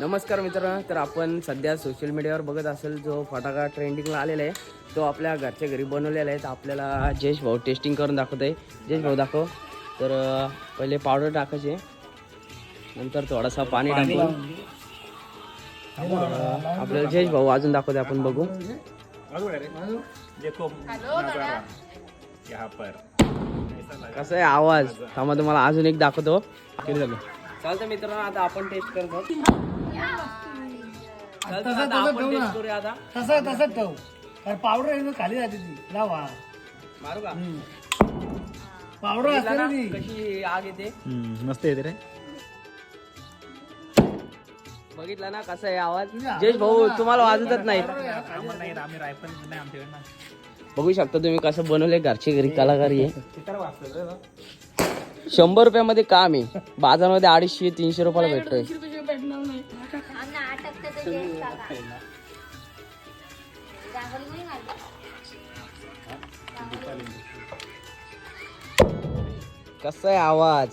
नमस्कार मित्रांनो तर आपण सध्या सोशल मीडियावर बघत असेल जो फटाका ट्रेंडिंगला आलेला आहे तो आपल्या घरच्या घरी बनवलेला आहे. तर आपल्याला जयेश भाऊ टेस्टिंग करून दाखवत आहे जयेश भाऊ दाखव. तर पहिले पावडर टाकायचे. नंतर थोडासा पाणी टाकून. आपल्याला जयेश भाऊ अजून दाखवते आपण बघू. कसा आहे आवाज? थांबा तुम्हाला अजून एक दाखवतो. किती झालं? चालतं मित्रांनो आता आपण टेस्ट करतो चालतं, आता आपण टेस्ट करूया आता. तसं ठेव. कारण पावडर आहे ना खाली जाते ती. लावा मारू का? पावडर असते ना ती. कशी आग येते? मस्त येते रे. बघितला ना कसा आहे आवाज? जयेश भाऊ तुम्हाला वाजतच नाही. आम्हाला नाही आम्ही रायफल नाही आमच्याकडे ना बघू शकता तुम्ही कसं बनवलंय घरची घरी कलाकारी आहे. शंभर रुपयामध्ये काम आहे. बाजारामध्ये अडीचशे तीनशे रुपयाला भेटतोय? कसा आहे आवाज?